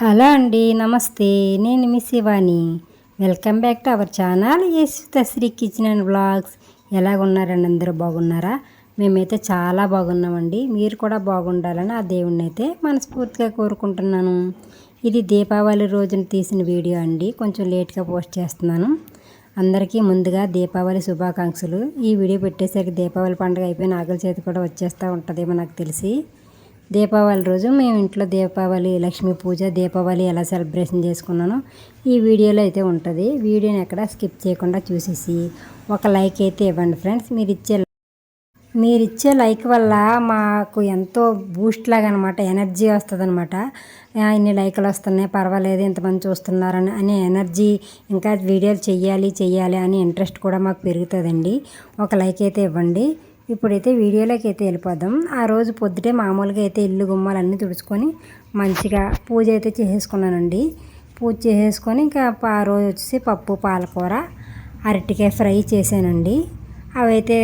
Hello అండి నమస్తే. నేను మీ Shivani. Welcome back to our channel Yesu Sri kitchen and blogs ఎలాగున్నారండి? అందరూ బాగున్నారా? మేమైతే చాలా బాగున్నామండి. మీరు కూడా బాగుండాలని ఆ దేవుణ్ణి అయితే మనస్ఫూర్తిగా కోరుకుంటున్నాను. ఇది దీపావళి రోజున తీసిన వీడియో అండి. కొంచెం లేట్గా పోస్ట్ చేస్తున్నాను. అందరికీ ముందుగా దీపావళి శుభాకాంక్షలు. ఈ వీడియో పెట్టేసరికి దీపావళి పండుగ అయిపోయి నాగల చేతి కూడా వచ్చేస్తూ ఉంటుందేమో నాకు తెలిసి. దీపావళి రోజు మేము ఇంట్లో దీపావళి లక్ష్మీ పూజ దీపావళి ఎలా సెలబ్రేషన్ చేసుకున్నానో ఈ వీడియోలో అయితే ఉంటుంది. వీడియోని ఎక్కడ స్కిప్ చేయకుండా చూసేసి ఒక లైక్ అయితే ఇవ్వండి ఫ్రెండ్స్. మీరు ఇచ్చే మీరిచ్చే లైక్ వల్ల మాకు ఎంతో బూస్ట్ లాగా అనమాట ఎనర్జీ వస్తుంది అనమాట ఇన్ని లైకులు వస్తున్నాయి పర్వాలేదు ఇంతమంది చూస్తున్నారని అనే ఎనర్జీ ఇంకా వీడియోలు చెయ్యాలి చెయ్యాలి అని ఇంట్రెస్ట్ కూడా మాకు పెరుగుతుందండి. ఒక లైక్ అయితే ఇవ్వండి. ఇప్పుడైతే వీడియోలోకి అయితే వెళ్ళిపోదాం. ఆ రోజు పొద్దుటే మామూలుగా అయితే ఇల్లు గుమ్మాలన్నీ తుడుచుకొని మంచిగా పూజ అయితే చేసేసుకున్నానండి. పూజ చేసేసుకొని ఇంకా ఆ రోజు వచ్చేసి పప్పు పాలకూర అరటికాయ ఫ్రై చేశానండి. అవైతే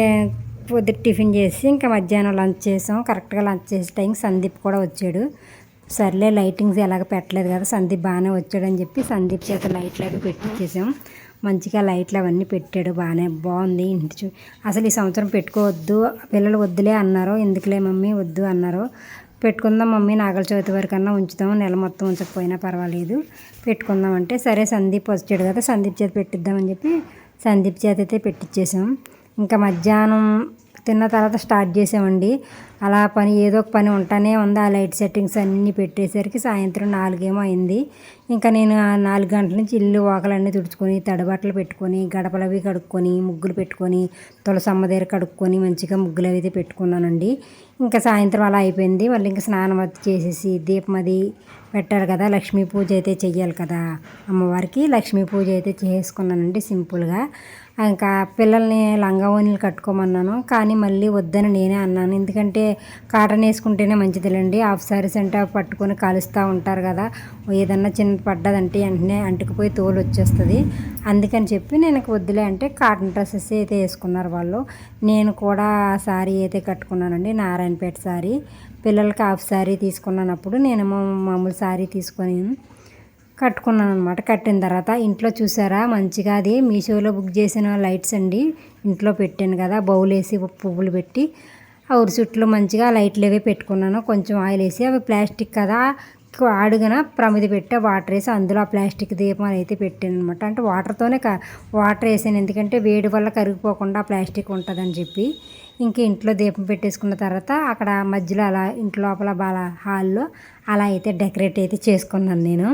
పొద్దుట టిఫిన్ చేసి ఇంకా మధ్యాహ్నం లంచ్ చేసాం. కరెక్ట్గా లంచ్ చేసే టైం సందీప్ కూడా వచ్చాడు. సర్లే లైటింగ్స్ ఎలాగ పెట్టలేదు కదా సందీప్ బాగానే వచ్చాడని చెప్పి సందీప్ చేత లైట్లు అవి పెట్టించేసాం మంచిగా లైట్లు అవన్నీ పెట్టాడు బాగానే. బాగుంది ఇంటి చూ అసలు ఈ సంవత్సరం పెట్టుకోవద్దు పిల్లలు వద్దులే అన్నారు. ఎందుకులే మమ్మీ వద్దు అన్నారు. పెట్టుకుందాం మమ్మీ నాగల చవితి వరకన్నా ఉంచుదాం నెల మొత్తం ఉంచకపోయినా పర్వాలేదు. పెట్టుకుందాం అంటే సరే సందీప్ వచ్చాడు కదా సందీప్ చేత పెట్టిద్దామని చెప్పి సందీప్ చేత అయితే పెట్టించేసాం ఇంకా మధ్యాహ్నం తిన్న తర్వాత స్టార్ట్ చేసామండి. అలా పని ఏదో ఒక పని ఉంటానే ఉంది. ఆ లైట్ సెట్టింగ్స్ అన్నీ పెట్టేసరికి సాయంత్రం నాలుగేమో అయింది. ఇంకా నేను ఆ నాలుగు గంటల నుంచి ఇల్లు వాకలన్నీ తుడుచుకొని తడబట్టలు పెట్టుకొని గడపలు అవి కడుక్కొని ముగ్గులు పెట్టుకొని తులసమ్మ దగ్గర కడుక్కొని మంచిగా ముగ్గులు అవి అయితే పెట్టుకున్నానండి. ఇంకా సాయంత్రం అలా అయిపోయింది. మళ్ళీ ఇంకా స్నానం అది చేసేసి దీపం అది పెట్టాలి కదా లక్ష్మీ పూజ అయితే చెయ్యాలి కదా అమ్మవారికి. లక్ష్మీ పూజ అయితే చేసుకున్నానండి సింపుల్గా. ఇంకా పిల్లల్ని లంగా కట్టుకోమన్నాను. కానీ మళ్ళీ వద్దని నేనే అన్నాను. ఎందుకంటే కాటన్ వేసుకుంటేనే మంచిదిలేండి. హాఫ్ సారీస్ అంటే పట్టుకొని కాలుస్తూ ఉంటారు కదా. ఏదన్నా చిన్న పడ్డదంటే వెంటనే అంటుకుపోయి తోలు వచ్చేస్తుంది. అందుకని చెప్పి నేను వద్దులే అంటే కాటన్ డ్రెస్సెస్ అయితే వేసుకున్నారు వాళ్ళు. నేను కూడా శారీ అయితే కట్టుకున్నానండి. నారాయణపేట శారీ పిల్లలకి హాఫ్ శారీ తీసుకున్నానప్పుడు నేను మామూలు శారీ తీసుకొని కట్టుకున్నాను అనమాట కట్టిన తర్వాత ఇంట్లో చూసారా? మంచిగా అది మీషోలో బుక్ చేసిన లైట్స్ అండి. ఇంట్లో పెట్టాను కదా బౌల్ వేసి పువ్వులు పెట్టి. ఆ చుట్టూ మంచిగా లైట్లు అవి పెట్టుకున్నాను. కొంచెం ఆయిల్ వేసి. అవి ప్లాస్టిక్ కదా అడుగున ప్రమిది పెట్టి వాటర్ వేసి అందులో ఆ ప్లాస్టిక్ దీపం అయితే పెట్టాను అనమాట అంటే వాటర్తోనే వాటర్ వేసాను. ఎందుకంటే వేడి వల్ల కరిగిపోకుండా ప్లాస్టిక్ ఉంటుందని చెప్పి. ఇంక ఇంట్లో దీపం పెట్టేసుకున్న తర్వాత అక్కడ మధ్యలో అలా ఇంటి లోపల బాగా హాల్లో అలా అయితే డెకరేట్ అయితే చేసుకున్నాను నేను.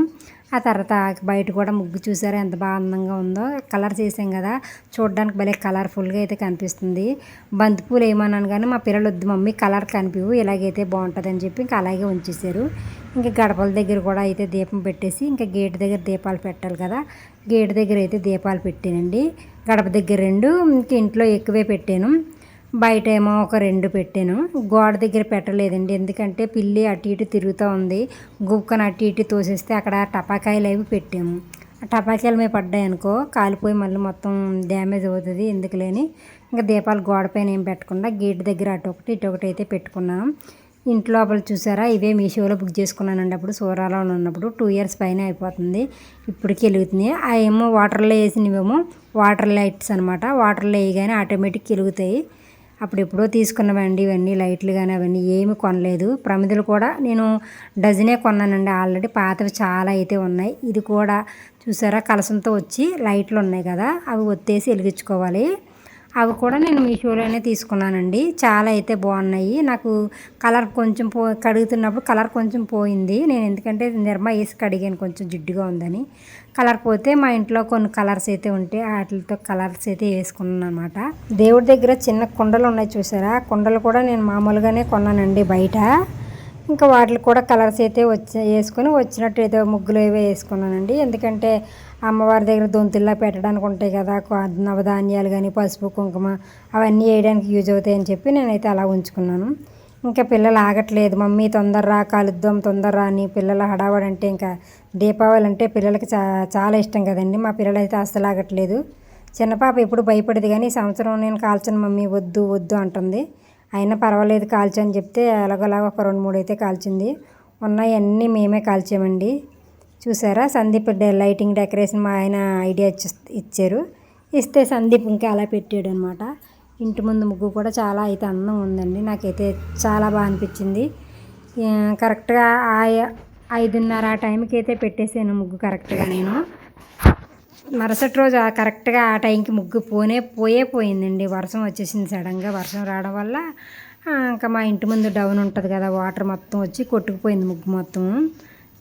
ఆ తర్వాత బయట కూడా ముగ్గు చూసారా? ఎంత బాగా అందంగా ఉందో. కలర్ చేసాం కదా. చూడడానికి భలే కలర్ఫుల్గా అయితే కనిపిస్తుంది. బంతిపూలు వేయమన్నాను కానీ మా పిల్లలు వద్దు మమ్మీ కలర్ కనిపివు ఇలాగైతే బాగుంటుంది అని చెప్పి ఇంకా అలాగే ఉంచేసారు ఇంకా గడపల దగ్గర కూడా అయితే దీపం పెట్టేసి ఇంకా గేట్ దగ్గర దీపాలు పెట్టాలి కదా. గేట్ దగ్గర అయితే దీపాలు పెట్టానండి. గడప దగ్గర రెండు ఇంక ఇంట్లో ఎక్కువే పెట్టాను. బయట ఏమో ఒక రెండు పెట్టాను. గోడ దగ్గర పెట్టలేదండి. ఎందుకంటే పిల్లి అటు ఇటు తిరుగుతూ ఉంది. గుక్కను అటు ఇటు తోసేస్తే అక్కడ టపాకాయలు అవి పెట్టాము. టపాకాయలు మీద పడ్డాయి అనుకో కాలిపోయి మళ్ళీ మొత్తం డ్యామేజ్ అవుతుంది ఎందుకు లేని ఇంకా దీపాలు గోడ పైన ఏం పెట్టకుండా గేట్ దగ్గర అటు ఒకటి ఇటు ఒకటి అయితే పెట్టుకున్నాను ఇంట్లో లోపల చూసారా ఇవే మీషోలో బుక్ చేసుకున్నానండి అప్పుడు. సూరాలో ఉన్నప్పుడు టూ ఇయర్స్ పైన అయిపోతుంది. ఇప్పటికి వెలుగుతున్నాయి ఆ ఏమో వాటర్లో వేసినవేమో వాటర్ లైట్స్ అనమాట వాటర్లో వేయగానే ఆటోమేటిక్ వెలుగుతాయి. అప్పుడు ఎప్పుడో తీసుకున్నవండి ఇవన్నీ లైట్లు కానీ అవన్నీ ఏమి కొనలేదు. ప్రమిదలు కూడా నేను డజనే కొన్నానండి. ఆల్రెడీ పాతవి చాలా అయితే ఉన్నాయి. ఇది కూడా చూసారా కలసంతో వచ్చి లైట్లు ఉన్నాయి కదా అవి ఒత్తేసి వెలిగించుకోవాలి. అవి కూడా నేను మీషోలోనే తీసుకున్నానండి. చాలా అయితే బాగున్నాయి. నాకు కలర్ కొంచెం పో కడుగుతున్నప్పుడు కలర్ కొంచెం పోయింది. నేను ఎందుకంటే నిర్మ వేసి కడిగాను కొంచెం జిడ్డుగా ఉందని. కలర్ పోతే మా ఇంట్లో కొన్ని కలర్స్ అయితే ఉంటే వాటితో కలర్స్ అయితే వేసుకున్నాను అనమాట దేవుడి దగ్గర చిన్న కుండలు ఉన్నాయి చూసారా? కుండలు కూడా నేను మామూలుగానే కొన్నానండి బయట. ఇంకా వాటికి కూడా కలర్స్ అయితే వచ్చి వేసుకొని వచ్చినట్టు ఏదో ముగ్గులు ఏవో వేసుకున్నానండి. ఎందుకంటే అమ్మవారి దగ్గర దొంతుల్లా పెట్టడానికి ఉంటాయి కదా నవధాన్యాలు కానీ పసుపు కుంకుమ అవన్నీ వేయడానికి యూజ్ అవుతాయని చెప్పి నేనైతే అలా ఉంచుకున్నాను. ఇంకా పిల్లలు ఆగట్లేదు. మమ్మీ తొందరరా కలుద్దాం తొందరరా అని పిల్లలు హడావడి అంటే ఇంకా దీపావళి అంటే పిల్లలకి చా చాలా ఇష్టం కదండి. మా పిల్లలు అయితే అస్సలు ఆగట్లేదు. చిన్న పాప ఎప్పుడు భయపడేది కానీ ఈ సంవత్సరం నేను కాల్చను మమ్మీ వద్దు వద్దు అంటుంది. అయినా పర్వాలేదు కాల్చి అని చెప్తే ఎలాగోలాగ ఒక రెండు మూడు అయితే కాల్చింది. ఉన్నాయన్నీ మేమే కాల్చామండి. చూసారా? సందీప్ లైటింగ్ డెకరేషన్ మా ఆయన ఐడియా ఇచ్చి ఇచ్చారు. ఇస్తే సందీప్ ఇంకా అలా పెట్టాడు అనమాట ఇంటి ముందు ముగ్గు కూడా చాలా అయితే అందంగా ఉందండి. నాకైతే చాలా బాగా అనిపించింది. కరెక్ట్గా ఆ ఐదున్నర ఆ టైంకి అయితే పెట్టేసాను ముగ్గు కరెక్ట్గా నేను. మరుసటి రోజు కరెక్ట్గా ఆ టైంకి ముగ్గు పోనే పోయే పోయిందండి. వర్షం వచ్చేసింది సడన్గా. వర్షం రావడం వల్ల ఇంకా మా ఇంటి ముందు డౌన్ ఉంటుంది కదా వాటర్ మొత్తం వచ్చి కొట్టుకుపోయింది ముగ్గు మొత్తం.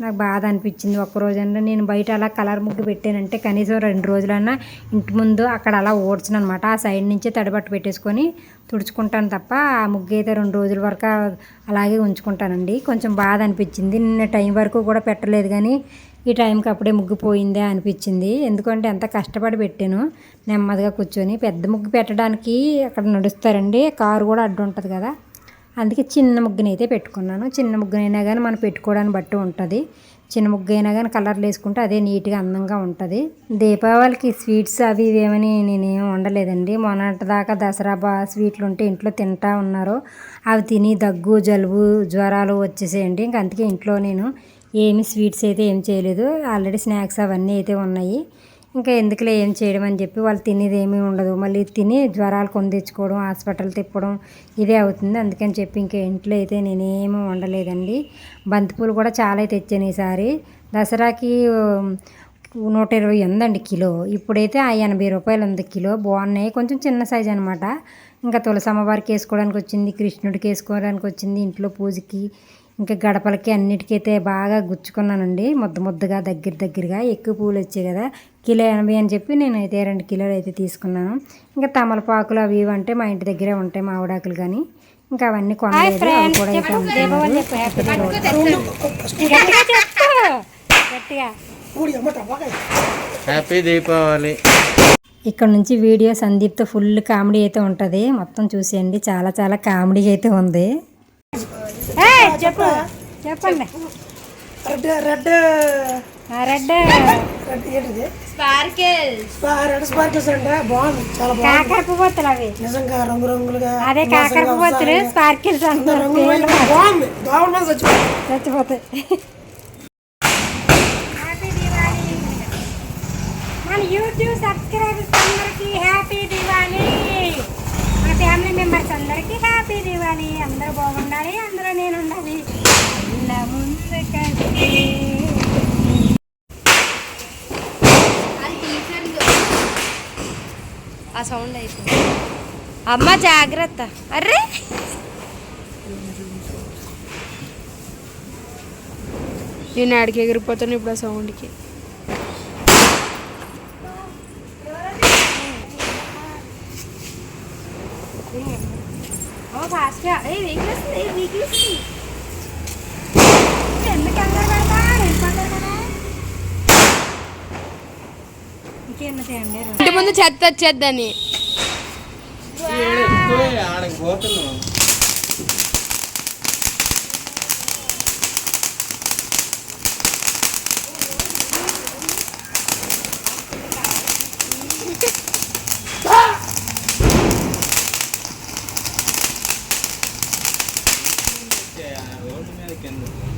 నాకు బాధ అనిపించింది ఒక్క రోజన్నా నేను బయట అలా కలర్ ముగ్గు పెట్టానంటే కనీసం రెండు రోజులన్నా ఇంటి ముందు అక్కడ అలా ఓడ్చను అనమాట ఆ సైడ్ నుంచే తడిబట్ట పెట్టేసుకొని తుడుచుకుంటాను తప్ప ఆ ముగ్గు అయితే రెండు రోజుల వరకు అలాగే ఉంచుకుంటానండి. కొంచెం బాధ అనిపించింది. నిన్న టైం వరకు కూడా పెట్టలేదు కానీ ఈ టైంకి అప్పుడే ముగ్గు పోయిందే అనిపించింది. ఎందుకంటే ఎంత కష్టపడి పెట్టాను. నెమ్మదిగా కూర్చొని పెద్ద ముగ్గు పెట్టడానికి అక్కడ నడుస్తారండి. కారు కూడా అడ్డు ఉంటుంది కదా. అందుకే చిన్న ముగ్గునైతే పెట్టుకున్నాను. చిన్న ముగ్గునైనా కానీ మనం పెట్టుకోవడాన్ని బట్టి ఉంటుంది. చిన్న ముగ్గు అయినా కానీ కలర్లు వేసుకుంటే అదే నీట్గా అందంగా ఉంటుంది. దీపావళికి స్వీట్స్ అవి ఇవేమని ఏమని నేనేం వండలేదండి. మొన్నటిదాకా దసరా బా స్వీట్లు ఉంటే ఇంట్లో తింటా ఉన్నారు. అవి తిని దగ్గు జలుబు జ్వరాలు వచ్చేసేయండి. ఇంక అందుకే ఇంట్లో నేను ఏమి స్వీట్స్ అయితే ఏం చేయలేదు. ఆల్రెడీ స్నాక్స్ అవన్నీ అయితే ఉన్నాయి. ఇంకా ఎందుకులే ఏం చేయడం అని చెప్పి వాళ్ళు తినేది ఏమీ ఉండదు. మళ్ళీ తిని జ్వరాలు కొని తెచ్చుకోవడం హాస్పిటల్ తిప్పడం ఇదే అవుతుంది. అందుకని చెప్పి ఇంకా ఇంట్లో అయితే నేనేమీ వండలేదండి. బంతిపూలు కూడా చాలా తెచ్చాను ఈసారి. దసరాకి నూట ఇరవై ఉందండి కిలో. ఇప్పుడైతే ఆ ఎనభై రూపాయలు ఉంది కిలో. బాగున్నాయి. కొంచెం చిన్న సైజ్ అనమాట ఇంకా తులసమ్మవారికి వేసుకోవడానికి వచ్చింది కృష్ణుడికి వేసుకోవడానికి వచ్చింది ఇంట్లో పూజకి ఇంకా గడపలకి అన్నిటికైతే బాగా గుచ్చుకున్నానండి. ముద్ద ముద్దగా దగ్గర దగ్గరగా ఎక్కువ పూలు వచ్చాయి కదా. కిలో ఎనభై అని చెప్పి నేను అయితే రెండు కిలోలు అయితే తీసుకున్నాను. ఇంకా తమలపాకులు అవి ఇవి అంటే మా ఇంటి దగ్గరే ఉంటాయి మామిడాకులు కానీ. ఇంకా అవన్నీ కొనలేదు. కూడా అయితే హ్యాపీ దీపావళి ఇక్కడ నుంచి వీడియో సందీప్తో ఫుల్ కామెడీ అయితే ఉంటుంది. మొత్తం చూసేయండి. చాలా చాలా కామెడీ అయితే ఉంది. చెప్పు. చెప్పండి. Red red. రెడ్. రెడ్ ఏంటిది? స్పా- రెడ్ స్పార్కిల్స్ అంటే. బాగుంది. చాలా బాగుంది. అవి. నిజంగా రంగు రంగులుగా అదే కాకర పువ్వుతులు స్పార్కిల్స్ బాగుంది. దోమల చచ్చిపోతాయి. మన యూట్యూబ్ సబ్స్క్రైబర్స్ అందరికీ హ్యాపీ దివాళీ ఫ్యామిలీ మెంబర్స్ అందరికీ హ్యాపీ దివాళీ అందరూ బాగుండాలి అందరూ నేను ఉండాలి ఇలా ముందు కలిసి ఆ సౌండ్ అయిపోయింది. అమ్మ జాగ్రత్త. అర్రే! నేను ఆడికి ఎగిరిపోతాను ఇప్పుడు ఆ సౌండ్కి ఏ ఏ ఎందుకు పెడతా కదా ఇంకేందుకు అండి ఇంటి ముందు చెత్త వచ్చేద్దని ఆడకి పోతున్నాం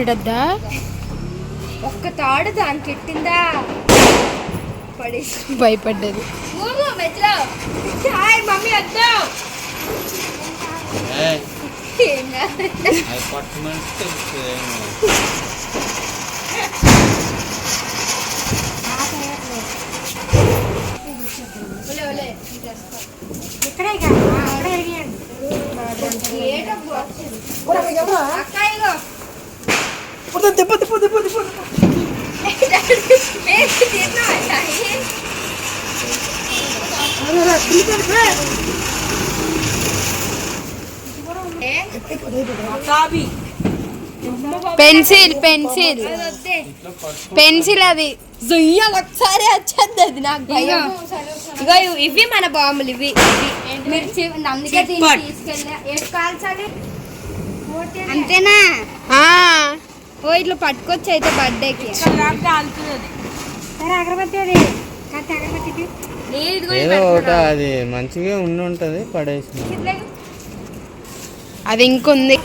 ఇడద్దా ఒక్క తాడు దానికి ఎట్టిందా పడేసి. భయపడ్డది. మెట్లో హాయ్ మమ్మీ వద్దాం. ఇక్కడే కాదు అక్కడే తిప్పు, తిప్పు. ఏ, తిప్పు, తిప్పు. Pencil pencil. పెన్సిల్ అది జుయ్యాలు ఒకసారి వచ్చేది అది నాకు భయం ఇగో ఇవి- మన బాంబులు ఇవి. మిర్చి అందుకే తీసుకెళ్ళా అంతేనా ఆ, ఓ ఇట్లా పట్టుకొచ్చి అయితే బర్త్డేకి. సరే అగరబత్తి అది. కత్తి అగరబత్తికి ఏదో ఒకటి అది మంచిగా ఉండి ఉంటుంది పడేసి అది ఇంకొంది.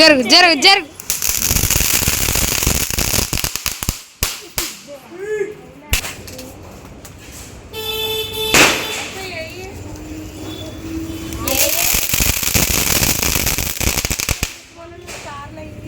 జరుగు జరుగు జరుగు.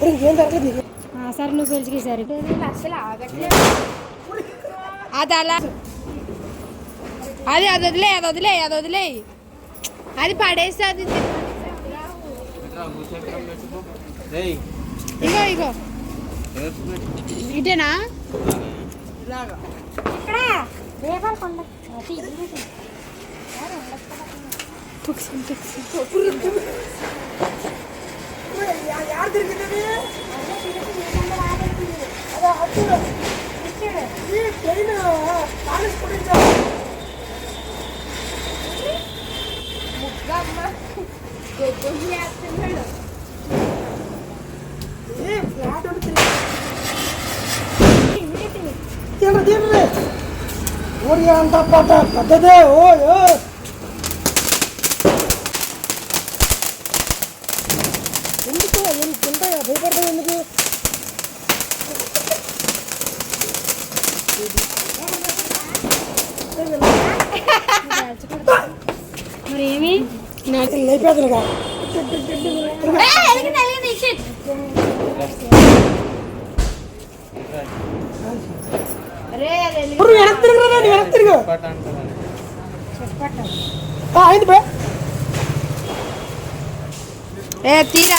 సరే నువ్వు పిలిచి సరే అసలు ఆగట్లేదు అది అలా. అది అది వదిలే అది వదిలే అది వదిలే అది పడేస్తే అది ఇగో ఇగో. ఇటేనా? యారు తిరిగింది అదే అప్పుడు ఈ ట్రైన్ కాలేజ్ కొట్టించా ఏ ఫ్లాట్ ఒకటి తిరిగి తీయండి తీయండి ఓడి అంత పట్ట పెద్దదే ఓ ఓ ఎందుకు ఎందుకు ఉంటాయా భయపడతావు ఎందుకు మరి ఏమి నాకు లేపేదలుగా ఇప్పుడు వెనక్కి తిరిగి రా వెనక్కి తిరుగు పట్టు అంటారా? ఆ, అయింది బే ఏ తీరా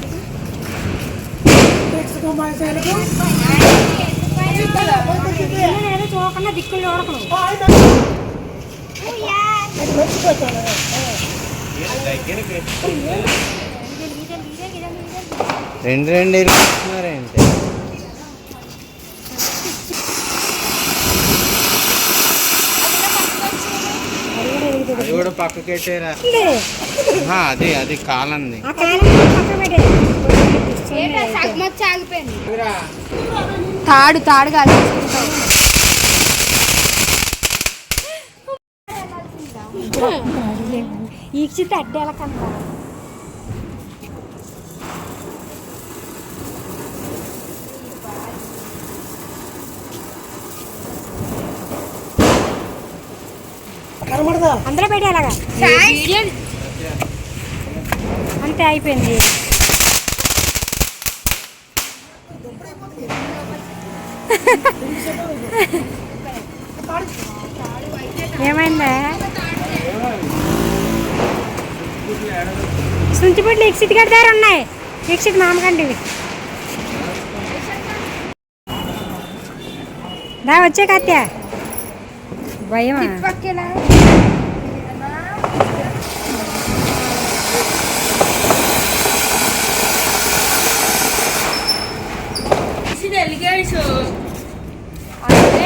చూడకుండా దిక్కులు రెండు రెండు ఇరుకుతున్నారేంటి అది కూడా పక్కకెట్టేరా అది అది కాలంది. తాడు తాడు కాదు. ఈక్షిత అడ్డేల కన్నా అందరూ పెట్టేలాగా. అంతే అయిపోయింది. ఏమైందా? సుంచిపుట్లు ఎక్సిట్ గడి దగ్గర ఉన్నాయి. ఎక్సిట్ మామకండి ఇవి దా వచ్చే కత్య. భయమా పక్కేలా అదే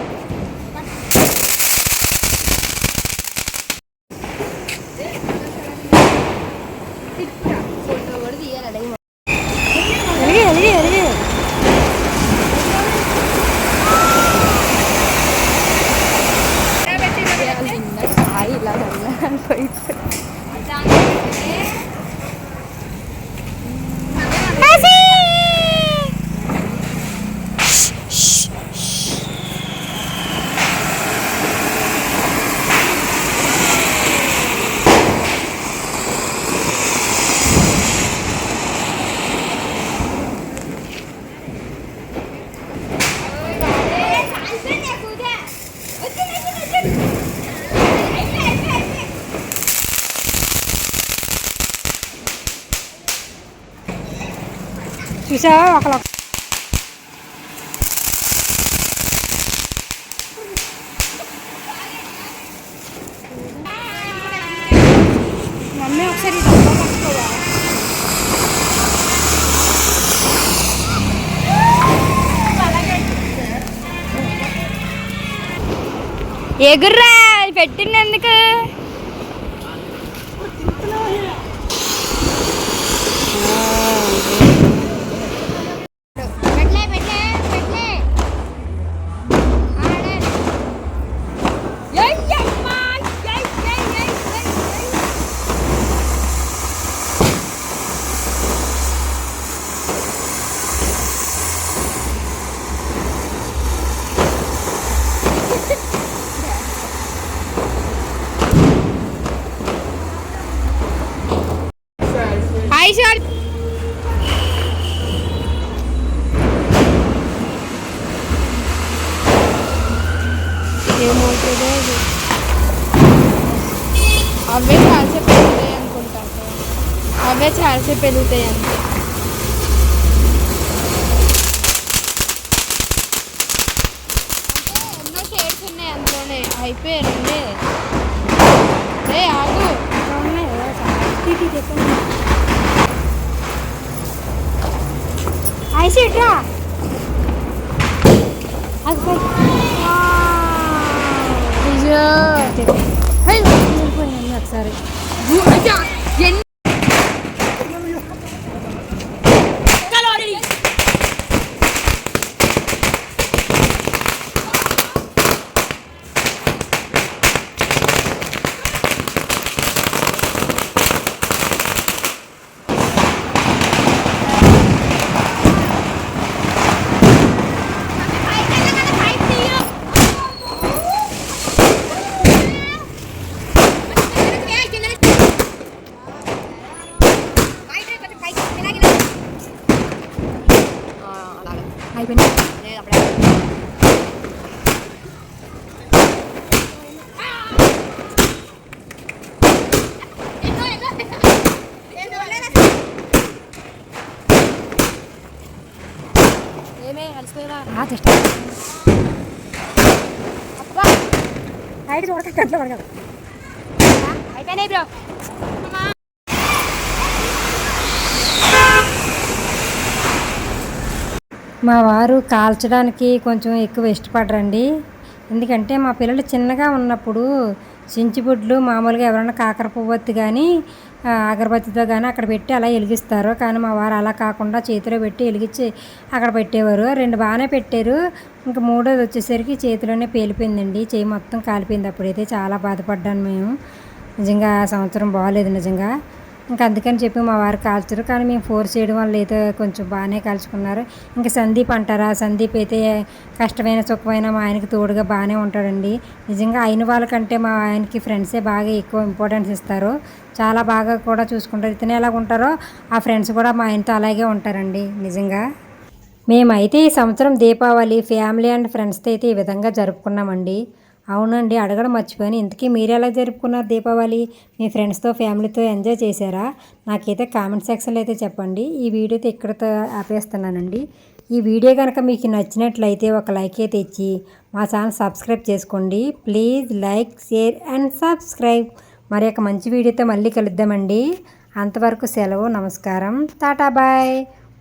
திருப்பி வருது ஏன் அடையும் చూసావా? ఒకళ్ళు మమ్మీ ఒకసారి ఎగుర్రా పెట్టింది ఏమవుతుందో అది. అవే చాలాసేపు పెరుగుతాయి అనుకుంటా అవే చాలాసేపు పెరుగుతాయి అంతే అంటే ఎన్నో షేడ్స్ ఉన్నాయి అందులోనే అయిపోయాయి రెండే ఏ ఆగు ఐసీట్రా ఒకసారి ఏమే అలసిపోయావా ఆ తిష్ట హైట్ చూడక గంటలు పడగలరు అయిపోయినాయి బ్రో. మా వారు కాల్చడానికి కొంచెం ఎక్కువ ఇష్టపడరండి. ఎందుకంటే మా పిల్లలు చిన్నగా ఉన్నప్పుడు చించిబుడ్లు మామూలుగా ఎవరైనా కాకర పువ్వొత్తి కానీ అగరబత్తితో కానీ అక్కడ పెట్టి అలా వెలిగిస్తారు. కానీ మా వారు అలా కాకుండా చేతిలో పెట్టి వెలిగించి అక్కడ పెట్టేవారు. రెండు బాగానే పెట్టారు. ఇంకా మూడోది వచ్చేసరికి చేతిలోనే పేలిపోయిందండి. చేయి మొత్తం కాలిపోయింది అప్పుడైతే. చాలా బాధపడ్డాను మేము. నిజంగా సంవత్సరం బాగాలేదు నిజంగా. ఇంకా అందుకని చెప్పి మా వారు కాల్చరు. కానీ మేము ఫోర్స్ చేయడం వల్ల అయితే కొంచెం బాగానే కాల్చుకున్నారు. ఇంకా సందీప్ అంటారా సందీప్ అయితే కష్టమైన సుఖమైన మా ఆయనకి తోడుగా బాగానే ఉంటాడండి. నిజంగా అయిన వాళ్ళకంటే మా ఆయనకి ఫ్రెండ్సే బాగా ఎక్కువ ఇంపార్టెన్స్ ఇస్తారు. చాలా బాగా కూడా చూసుకుంటారు. ఇతనే ఎలాగ ఉంటారో ఆ ఫ్రెండ్స్ కూడా మా ఆయనతో అలాగే ఉంటారండి. నిజంగా మేమైతే ఈ సంవత్సరం దీపావళి ఫ్యామిలీ అండ్ ఫ్రెండ్స్తో అయితే ఈ విధంగా జరుపుకున్నామండి. అవునండి అడగడం మర్చిపోయాను. ఇంతకీ మీరు ఎలా జరుపుకున్నారు దీపావళి? మీ ఫ్రెండ్స్తో ఫ్యామిలీతో ఎంజాయ్ చేశారా? నాకైతే కామెంట్ సెక్షన్లో అయితే చెప్పండి. ఈ వీడియోతో ఇక్కడతో ఆపేస్తున్నానండి. ఈ వీడియో కనుక మీకు నచ్చినట్లయితే ఒక లైక్ అయితే ఇచ్చి మా ఛానల్ సబ్స్క్రైబ్ చేసుకోండి. Please like share and subscribe. మరి ఒక మంచి వీడియోతో మళ్ళీ కలుద్దామండి. అంతవరకు సెలవు నమస్కారం. టాటా బాయ్.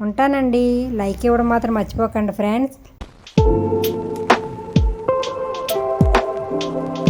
ఉంటానండి. లైక్ ఇవ్వడం మాత్రం మర్చిపోకండి ఫ్రెండ్స్. Thank you.